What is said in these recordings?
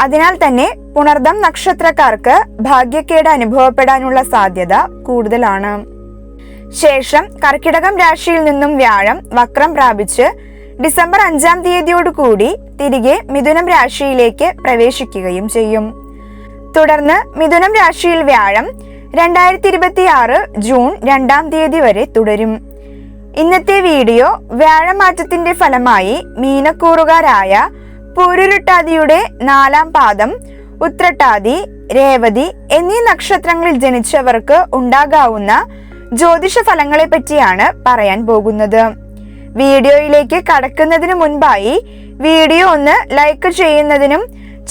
അതിനാൽ തന്നെ പുണർദം നക്ഷത്രക്കാർക്ക് ഭാഗ്യക്കേട് അനുഭവപ്പെടാനുള്ള സാധ്യത കൂടുതലാണ്. ശേഷം കർക്കിടകം രാശിയിൽ നിന്നും വ്യാഴം വക്രം പ്രാപിച്ച് ഡിസംബർ അഞ്ചാം തീയതിയോടുകൂടി തിരികെ മിഥുനം രാശിയിലേക്ക് പ്രവേശിക്കുകയും ചെയ്യും. തുടർന്ന് മിഥുനം രാശിയിൽ വ്യാഴം രണ്ടായിരത്തി ഇരുപത്തി ആറ് ജൂൺ രണ്ടാം തീയതി വരെ തുടരും. ഇന്നത്തെ വീഡിയോ വ്യാഴമാറ്റത്തിന്റെ ഫലമായി മീനക്കൂറുകാരായ പൂരുരുട്ടാതിയുടെ നാലാം പാദം ഉത്രട്ടാതി രേവതി എന്നീ നക്ഷത്രങ്ങളിൽ ജനിച്ചവർക്ക് ഉണ്ടാകാവുന്ന ജ്യോതിഷ ഫലങ്ങളെ പറ്റിയാണ് പറയാൻ പോകുന്നത്. വീഡിയോയിലേക്ക് കടക്കുന്നതിന് മുൻപായി വീഡിയോ ഒന്ന് ലൈക്ക് ചെയ്യുന്നതിനും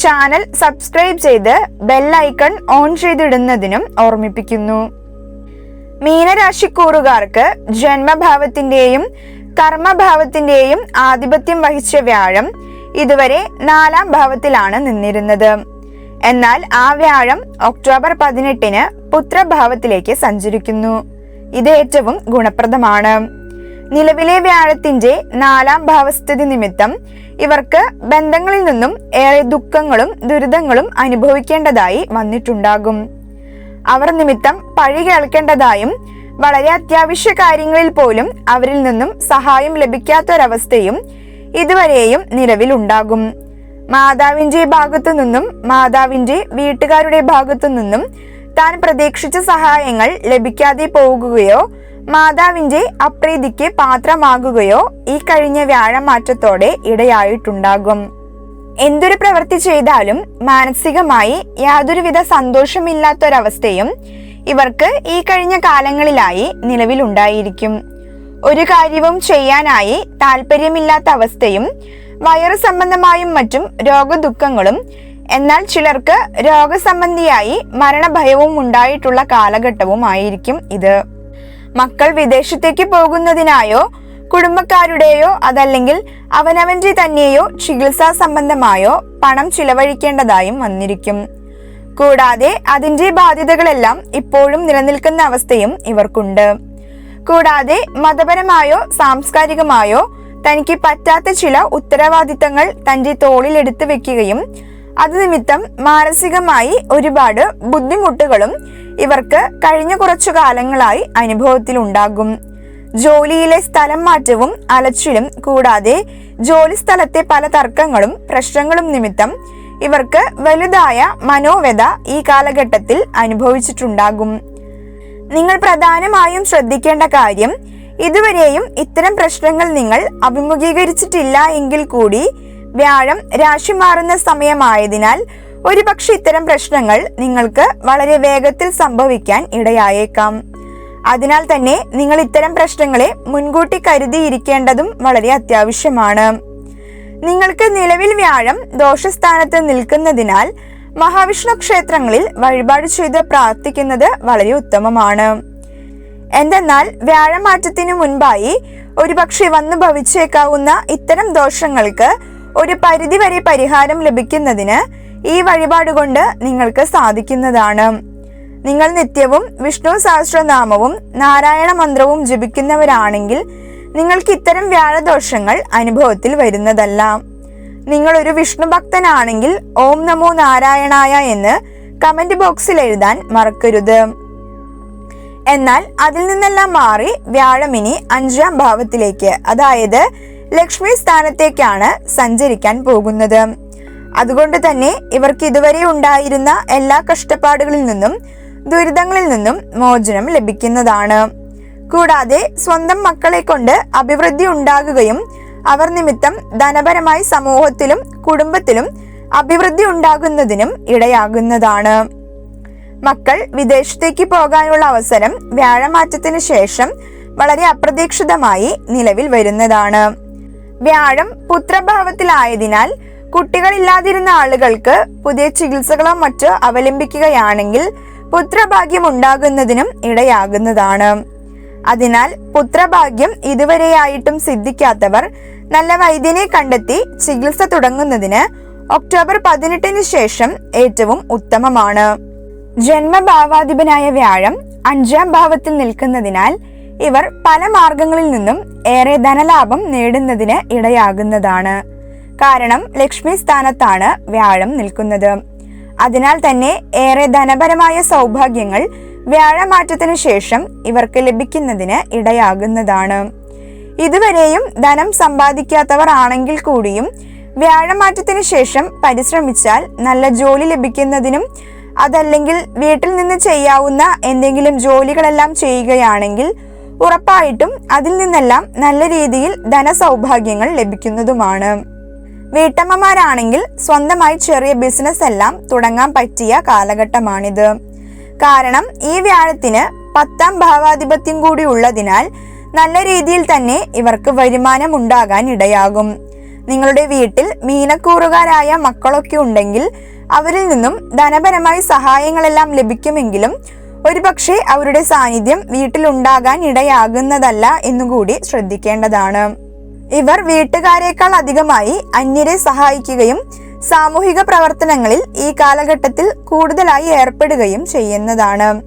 ചാനൽ സബ്സ്ക്രൈബ് ചെയ്ത് ബെല്ലൈക്കൺ ഓൺ ചെയ്തിടുന്നതിനും ഓർമ്മിപ്പിക്കുന്നു. മീനരാശിക്കൂറുകാർക്ക് ജന്മഭാവത്തിന്റെയും കർമ്മഭാവത്തിന്റെയും ആധിപത്യം വഹിച്ച വ്യാഴം ഇതുവരെ നാലാം ഭാവത്തിലാണ് നിന്നിരുന്നത്. എന്നാൽ ആ വ്യാഴം ഒക്ടോബർ പതിനെട്ടിന് പുത്രഭാവത്തിലേക്ക് സഞ്ചരിക്കുന്നു. ഇത് ഏറ്റവും ഗുണപ്രദമാണ്. നിലവിലെ വ്യാഴത്തിന്റെ നാലാം ഭാവസ്ഥിതി നിമിത്തം ഇവർക്ക് ബന്ധങ്ങളിൽ നിന്നും ഏറെ ദുഃഖങ്ങളും ദുരിതങ്ങളും അനുഭവിക്കേണ്ടതായി വന്നിട്ടുണ്ടാകും. അവർ നിമിത്തം പഴി കേൾക്കേണ്ടതായും വളരെ അത്യാവശ്യ കാര്യങ്ങളിൽ പോലും അവരിൽ നിന്നും സഹായം ലഭിക്കാത്തൊരവസ്ഥയും ഇതുവരെയും നിലവിലുണ്ടാകും. മാതാവിന്റെ ഭാഗത്തു നിന്നും മാതാവിന്റെ വീട്ടുകാരുടെ ഭാഗത്തു നിന്നും താൻ പ്രതീക്ഷിച്ച സഹായങ്ങൾ ലഭിക്കാതെ പോകുകയോ മാതാവിന്റെ അപ്രീതിക്ക് പാത്രമാകുകയോ ഈ കഴിഞ്ഞ വ്യാഴമാറ്റത്തോടെ ഇടയായിട്ടുണ്ടാകും. എന്തൊരു പ്രവൃത്തി ചെയ്താലും മാനസികമായി യാതൊരുവിധ സന്തോഷമില്ലാത്തൊരവസ്ഥയും ഇവർക്ക് ഈ കഴിഞ്ഞ കാലങ്ങളിലായി നിലവിലുണ്ടായിരിക്കും. ഒരു കാര്യവും ചെയ്യാനായി താല്പര്യമില്ലാത്ത അവസ്ഥയും വയറു സംബന്ധമായും മറ്റും രോഗദുഃഖങ്ങളും എന്നാൽ ചിലർക്ക് രോഗസംബന്ധിയായി മരണഭയവും ഉണ്ടായിട്ടുള്ള കാലഘട്ടവും ആയിരിക്കും ഇത്. മക്കൾ വിദേശത്തേക്ക് പോകുന്നതിനായോ കുടുംബക്കാരുടെയോ അതല്ലെങ്കിൽ അവനവന്റെ തന്നെയോ ചികിത്സാ സംബന്ധമായോ പണം ചിലവഴിക്കേണ്ടതായും വന്നിരിക്കും. കൂടാതെ അതിന്റെ ബാധ്യതകളെല്ലാം ഇപ്പോഴും നിലനിൽക്കുന്ന അവസ്ഥയും ഇവർക്കുണ്ട്. കൂടാതെ മതപരമായോ സാംസ്കാരികമായോ തനിക്ക് പറ്റാത്ത ചില ഉത്തരവാദിത്തങ്ങൾ തന്റെ തോളിൽ എടുത്തു വെക്കുകയും അത് നിമിത്തം മാനസികമായി ഒരുപാട് ബുദ്ധിമുട്ടുകളും ഇവർക്ക് കഴിഞ്ഞ കുറച്ചു കാലങ്ങളായി അനുഭവത്തിലുണ്ടാകും. ജോലിയിലെ സ്ഥലം മാറ്റവും അലച്ചിലും കൂടാതെ ജോലി സ്ഥലത്തെ പല തർക്കങ്ങളും പ്രശ്നങ്ങളും നിമിത്തം ഇവർക്ക് വലുതായ മനോവ്യത ഈ കാലഘട്ടത്തിൽ അനുഭവിച്ചിട്ടുണ്ടാകും. നിങ്ങൾ പ്രധാനമായും ശ്രദ്ധിക്കേണ്ട കാര്യം ഇതുവരെയും ഇത്തരം പ്രശ്നങ്ങൾ നിങ്ങൾ അഭിമുഖീകരിച്ചിട്ടില്ല എങ്കിൽ കൂടി വ്യാഴം രാശി മാറുന്ന സമയമായതിനാൽ ഒരുപക്ഷെ ഇത്തരം പ്രശ്നങ്ങൾ നിങ്ങൾക്ക് വളരെ വേഗത്തിൽ സംഭവിക്കാൻ ഇടയായേക്കാം. അതിനാൽ തന്നെ നിങ്ങൾ ഇത്തരം പ്രശ്നങ്ങളെ മുൻകൂട്ടി കരുതിയിരിക്കേണ്ടതും വളരെ അത്യാവശ്യമാണ്. നിങ്ങൾക്ക് നിലവിൽ വ്യാഴം ദോഷസ്ഥാനത്ത് നിൽക്കുന്നതിനാൽ മഹാവിഷ്ണു ക്ഷേത്രങ്ങളിൽ വഴിപാട് ചെയ്ത് പ്രാർത്ഥിക്കുന്നത് വളരെ ഉത്തമമാണ്. എന്തെന്നാൽ വ്യാഴമാറ്റത്തിനു മുൻപായി ഒരുപക്ഷെ വന്നു ഭവിച്ചേക്കാവുന്ന ഇത്തരം ദോഷങ്ങൾക്ക് ഒരു പരിധിവരെ പരിഹാരം ലഭിക്കുന്നതിന് ഈ വഴിപാട് കൊണ്ട് നിങ്ങൾക്ക് സാധിക്കുന്നതാണ്. നിങ്ങൾ നിത്യവും വിഷ്ണു സഹസ്രനാമവും നാരായണ മന്ത്രവും ജപിക്കുന്നവരാണെങ്കിൽ നിങ്ങൾക്ക് ഇത്തരം വ്യാഴദോഷങ്ങൾ അനുഭവത്തിൽ വരുന്നതല്ല. നിങ്ങൾ ഒരു വിഷ്ണു ഭക്തനാണെങ്കിൽ ഓം നമോ നാരായണായ എന്ന് കമന്റ് ബോക്സിൽ എഴുതാൻ മറക്കരുത്. എന്നാൽ അതിൽ നിന്നെല്ലാം മാറി വ്യാഴമിനി അഞ്ചാം ഭാവത്തിലേക്ക് അതായത് ലക്ഷ്മി സ്ഥാനത്തേക്കാണ് സഞ്ചരിക്കാൻ പോകുന്നത്. അതുകൊണ്ട് തന്നെ ഇവർക്ക് ഇതുവരെ ഉണ്ടായിരുന്ന എല്ലാ കഷ്ടപ്പാടുകളിൽ നിന്നും ദുരിതങ്ങളിൽ നിന്നും മോചനം ലഭിക്കുന്നതാണ്. കൂടാതെ സ്വന്തം മക്കളെ കൊണ്ട് അഭിവൃദ്ധി ഉണ്ടാകുകയും അവർ നിമിത്തം ധനപരമായി സമൂഹത്തിലും കുടുംബത്തിലും അഭിവൃദ്ധി ഉണ്ടാകുന്നതിനും ഇടയാകുന്നതാണ്. മക്കൾ വിദേശത്തേക്ക് പോകാനുള്ള അവസരം വ്യാഴമാറ്റത്തിന് ശേഷം വളരെ അപ്രതീക്ഷിതമായി നിലവിൽ വരുന്നതാണ്. വ്യാഴം പുത്രഭാവത്തിലായതിനാൽ കുട്ടികളില്ലാതിരുന്ന ആളുകൾക്ക് പുതിയ ചികിത്സകളോ മറ്റോ അവലംബിക്കുകയാണെങ്കിൽ പുത്രഭാഗ്യം ഉണ്ടാകുന്നതിനും ഇടയാകുന്നതാണ്. അതിനാൽ പുത്രഭാഗ്യം ഇതുവരെയായിട്ടും സിദ്ധിക്കാത്തവർ നല്ല വൈദ്യനെ കണ്ടെത്തി ചികിത്സ തുടങ്ങുന്നതിന് ഒക്ടോബർ പതിനെട്ടിന് ശേഷം ഏറ്റവും ഉത്തമമാണ്. ജന്മഭാവാധിപനായ വ്യാഴം അഞ്ചാം ഭാവത്തിൽ നിൽക്കുന്നതിനാൽ ഇവർ പല മാർഗങ്ങളിൽ നിന്നും ഏറെ ധനലാഭം നേടുന്നതിന് ഇടയാകുന്നതാണ്. കാരണം ലക്ഷ്മി സ്ഥാനത്താണ് വ്യാഴം നിൽക്കുന്നത്. അതിനാൽ തന്നെ ഏറെ ധനപരമായ സൗഭാഗ്യങ്ങൾ വ്യാഴമാറ്റത്തിനു ശേഷം ഇവർക്ക് ലഭിക്കുന്നതിന് ഇടയാകുന്നതാണ്. ഇതുവരെയും ധനം സമ്പാദിക്കാത്തവർ ആണെങ്കിൽ കൂടിയും വ്യാഴമാറ്റത്തിനു ശേഷം പരിശ്രമിച്ചാൽ നല്ല ജോലി ലഭിക്കുന്നതിനും അതല്ലെങ്കിൽ വീട്ടിൽ നിന്ന് ചെയ്യാവുന്ന എന്തെങ്കിലും ജോലികളെല്ലാം ചെയ്യുകയാണെങ്കിൽ ഉറപ്പായിട്ടും അതിൽ നിന്നെല്ലാം നല്ല രീതിയിൽ ധനസൗഭാഗ്യങ്ങൾ ലഭിക്കുന്നതുമാണ്. വീട്ടമ്മമാരാണെങ്കിൽ സ്വന്തമായി ചെറിയ ബിസിനസ് എല്ലാം തുടങ്ങാൻ പറ്റിയ കാലഘട്ടമാണിത്. കാരണം ഈ വ്യാഴത്തിന് പത്താം ഭാവാധിപത്യം കൂടി ഉള്ളതിനാൽ നല്ല രീതിയിൽ തന്നെ ഇവർക്ക് വരുമാനം ഉണ്ടാകാൻ ഇടയാകും. നിങ്ങളുടെ വീട്ടിൽ മീനക്കൂറുകാരായ മക്കളൊക്കെ ഉണ്ടെങ്കിൽ അവരിൽ നിന്നും ധനപരമായി സഹായങ്ങളെല്ലാം ലഭിക്കുമെങ്കിലും ഒരുപക്ഷെ അവരുടെ സാന്നിധ്യം വീട്ടിലുണ്ടാകാൻ ഇടയാകുന്നതല്ല എന്നുകൂടി ശ്രദ്ധിക്കേണ്ടതാണ്. ഇവർ വീട്ടുകാരേക്കാൾ അധികമായി അന്യരെ സഹായിക്കുകയും സാമൂഹിക പ്രവർത്തനങ്ങളിൽ ഈ കാലഘട്ടത്തിൽ കൂടുതലായി ഏർപ്പെടുകയും ചെയ്യുന്നതാണ്.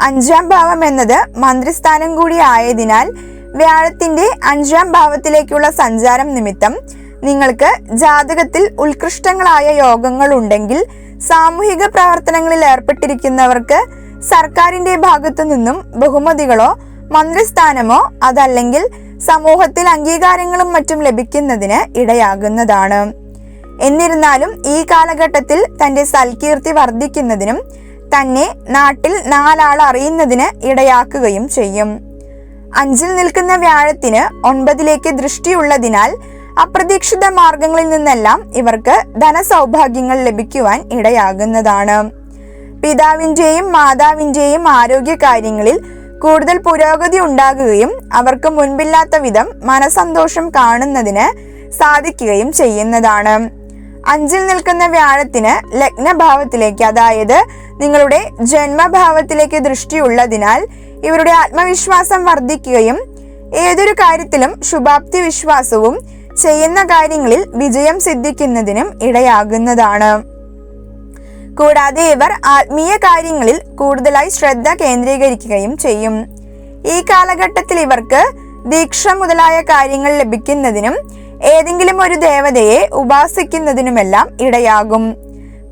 അഞ്ചാം ഭാവം എന്നത് മന്ത്രിസ്ഥാനം കൂടി ആയതിനാൽ വ്യാഴത്തിന്റെ അഞ്ചാം ഭാവത്തിലേക്കുള്ള സഞ്ചാരം നിമിത്തം നിങ്ങൾക്ക് ജാതകത്തിൽ ഉത്കൃഷ്ടങ്ങളായ യോഗങ്ങൾ ഉണ്ടെങ്കിൽ സാമൂഹിക പ്രവർത്തനങ്ങളിൽ ഏർപ്പെട്ടിരിക്കുന്നവർക്ക് സർക്കാരിന്റെ ഭാഗത്തു നിന്നും ബഹുമതികളോ മന്ത്രിസ്ഥാനമോ അതല്ലെങ്കിൽ സമൂഹത്തിൽ അംഗീകാരങ്ങളും മറ്റും ലഭിക്കുന്നതിന് ഇടയാകുന്നതാണ്. എന്നിരുന്നാലും ഈ കാലഘട്ടത്തിൽ തന്റെ സൽകീർത്തി വർദ്ധിക്കുന്നതിനും തന്നെ നാട്ടിൽ നാലാൾ അറിയുന്നതിന് ഇടയാക്കുകയും ചെയ്യും. അഞ്ചിൽ നിൽക്കുന്ന വ്യാഴത്തിന് ഒൻപതിലേക്ക് ദൃഷ്ടിയുള്ളതിനാൽ അപ്രതീക്ഷിത മാർഗങ്ങളിൽ നിന്നെല്ലാം ഇവർക്ക് ധനസൗഭാഗ്യങ്ങൾ ലഭിക്കുവാൻ ഇടയാകുന്നതാണ്. പിതാവിന്റെയും മാതാവിന്റെയും ആരോഗ്യ കാര്യങ്ങളിൽ കൂടുതൽ പുരോഗതി ഉണ്ടാകുകയും അവർക്ക് മുൻപില്ലാത്ത വിധം മനസന്തോഷം കാണുന്നതിന് സാധിക്കുകയും ചെയ്യുന്നതാണ്. അഞ്ചിൽ നിൽക്കുന്ന വ്യാഴത്തിന് ലഗ്നഭാവത്തിലേക്ക് അതായത് നിങ്ങളുടെ ജന്മഭാവത്തിലേക്ക് ദൃഷ്ടിയുള്ളതിനാൽ ഇവരുടെ ആത്മവിശ്വാസം വർദ്ധിക്കുകയും ഏതൊരു കാര്യത്തിലും ശുഭാപ്തി വിശ്വാസവും ചെയ്യുന്ന കാര്യങ്ങളിൽ വിജയം സിദ്ധിക്കുന്നതിനും ഇടയാകുന്നതാണ്. കൂടാതെ ഇവർ ആത്മീയ കാര്യങ്ങളിൽ കൂടുതലായി ശ്രദ്ധ കേന്ദ്രീകരിക്കുകയും ചെയ്യും. ഈ കാലഘട്ടത്തിൽ ഇവർക്ക് ദീക്ഷ മുതലായ കാര്യങ്ങൾ ലഭിക്കുന്നതിനും ഏതെങ്കിലും ഒരു ദേവതയെ ഉപാസിക്കുന്നതിനുമെല്ലാം ഇടയാകും.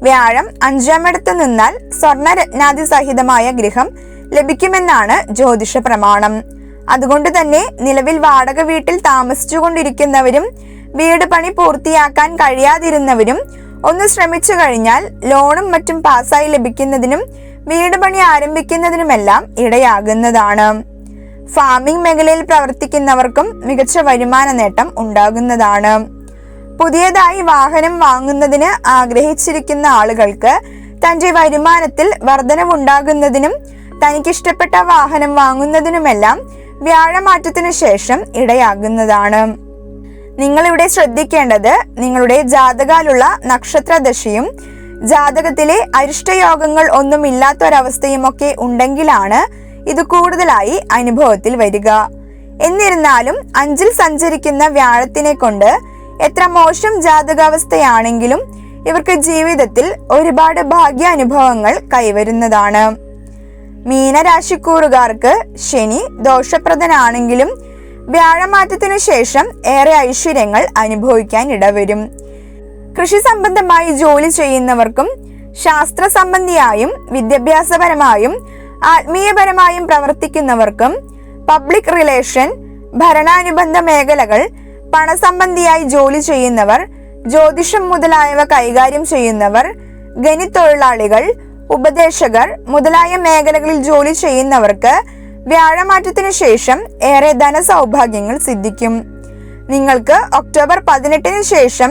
വ്യാഴം അഞ്ചാമിടത്ത് നിന്നാൽ സ്വർണരത്നാദി സഹിതമായ ഗൃഹം ലഭിക്കുമെന്നാണ് ജ്യോതിഷ പ്രമാണം അതുകൊണ്ട് തന്നെ നിലവിൽ വാടക വീട്ടിൽ താമസിച്ചുകൊണ്ടിരിക്കുന്നവരും വീട് പണി പൂർത്തിയാക്കാൻ കഴിയാതിരുന്നവരും ഒന്ന് ശ്രമിച്ചു കഴിഞ്ഞാൽ ലോണും മറ്റും പാസ്സായി ലഭിക്കുന്നതിനും വീട് പണി ആരംഭിക്കുന്നതിനുമെല്ലാം ഇടയാകുന്നതാണ്. ഫാമിംഗ് മേഖലയിൽ പ്രവർത്തിക്കുന്നവർക്കും മികച്ച വരുമാന നേട്ടം ഉണ്ടാകുന്നതാണ്. പുതിയതായി വാഹനം വാങ്ങുന്നതിന് ആഗ്രഹിച്ചിരിക്കുന്ന ആളുകൾക്ക് തന്റെ വരുമാനത്തിൽ വർധനവുണ്ടാകുന്നതിനും തനിക്കിഷ്ടപ്പെട്ട വാഹനം വാങ്ങുന്നതിനുമെല്ലാം വ്യാഴമാറ്റത്തിനു ശേഷം ഇടയാകുന്നതാണ്. നിങ്ങളിവിടെ ശ്രദ്ധിക്കേണ്ടത് നിങ്ങളുടെ ജാതകാലുള്ള നക്ഷത്രദശയും ജാതകത്തിലെ അരിഷ്ടയോഗങ്ങൾ ഒന്നും ഇല്ലാത്തൊരവസ്ഥയും ഒക്കെ ഉണ്ടെങ്കിലാണ് ഇത് കൂടുതലായി അനുഭവത്തിൽ വരിക. എന്നിരുന്നാലും അഞ്ചിൽ സഞ്ചരിക്കുന്ന വ്യാഴത്തിനെ കൊണ്ട് എത്ര മോശം ജാതകാവസ്ഥയാണെങ്കിലും ഇവർക്ക് ജീവിതത്തിൽ ഒരുപാട് ഭാഗ്യാനുഭവങ്ങൾ കൈവരുന്നതാണ്. മീനരാശിക്കൂറുകാർക്ക് ശനി ദോഷപ്രദനാണെങ്കിലും വ്യാഴമാറ്റത്തിനു ശേഷം ഏറെ ഐശ്വര്യങ്ങൾ അനുഭവിക്കാൻ ഇടവരും. കൃഷി സംബന്ധമായി ജോലി ചെയ്യുന്നവർക്കും ശാസ്ത്ര സംബന്ധിയായും വിദ്യാഭ്യാസപരമായും ആത്മീയപരമായും പ്രവർത്തിക്കുന്നവർക്കും പബ്ലിക് റിലേഷൻ ഭരണാനുബന്ധ മേഖലകൾ പണസംബന്ധിയായി ജോലി ചെയ്യുന്നവർ ജ്യോതിഷം മുതലായവ കൈകാര്യം ചെയ്യുന്നവർ ഖനിത്തൊഴിലാളികൾ ഉപദേശകർ മുതലായ മേഖലകളിൽ ജോലി ചെയ്യുന്നവർക്ക് വ്യാഴമാറ്റത്തിനു ശേഷം ഏറെ ധനസൗഭാഗ്യങ്ങൾ സിദ്ധിക്കും. നിങ്ങൾക്ക് ഒക്ടോബർ പതിനെട്ടിന് ശേഷം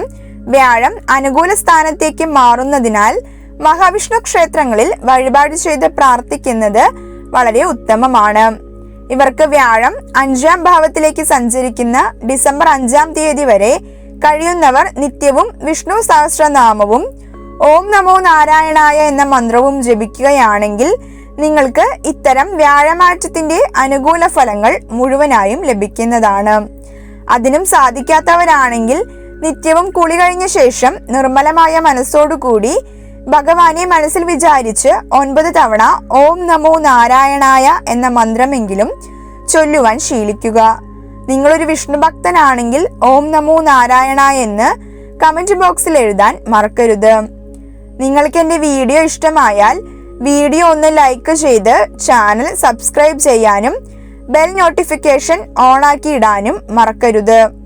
വ്യാഴം അനുകൂല സ്ഥാനത്തേക്ക് മാറുന്നതിനാൽ മഹാവിഷ്ണു ക്ഷേത്രങ്ങളിൽ വഴിപാട് ചെയ്ത് പ്രാർത്ഥിക്കുന്നത് വളരെ ഉത്തമമാണ്. ഇവർക്ക് വ്യാഴം അഞ്ചാം ഭാവത്തിലേക്ക് സഞ്ചരിക്കുന്ന ഡിസംബർ അഞ്ചാം തീയതി വരെ കഴിയുന്നവർ നിത്യവും വിഷ്ണു സഹസ്രനാമവും ഓം നമോ നാരായണായ എന്ന മന്ത്രവും ജപിക്കുകയാണെങ്കിൽ നിങ്ങൾക്ക് ഇത്തരം വ്യാഴമാറ്റത്തിന്റെ അനുകൂല ഫലങ്ങൾ മുഴുവനായും ലഭിക്കുന്നതാണ്. അതിനും സാധിക്കാത്തവരാണെങ്കിൽ നിത്യവും കുളി കഴിഞ്ഞ ശേഷം നിർമ്മലമായ മനസ്സോടുകൂടി ഭഗവാനെ മനസ്സിൽ വിചാരിച്ച് ഒൻപത് തവണ ഓം നമോ നാരായണായ എന്ന മന്ത്രമെങ്കിലും ചൊല്ലുവാൻ ശീലിക്കുക. നിങ്ങളൊരു വിഷ്ണു ഭക്തനാണെങ്കിൽ ഓം നമോ നാരായണ എന്ന് കമന്റ് ബോക്സിൽ എഴുതാൻ മറക്കരുത്. നിങ്ങൾക്ക് എന്റെ വീഡിയോ ഇഷ്ടമായാൽ വീഡിയോ ഒന്ന് ലൈക്ക് ചെയ്ത് ചാനൽ സബ്സ്ക്രൈബ് ചെയ്യാനും ബെൽ നോട്ടിഫിക്കേഷൻ ഓണാക്കി ഇടാനും മറക്കരുത്.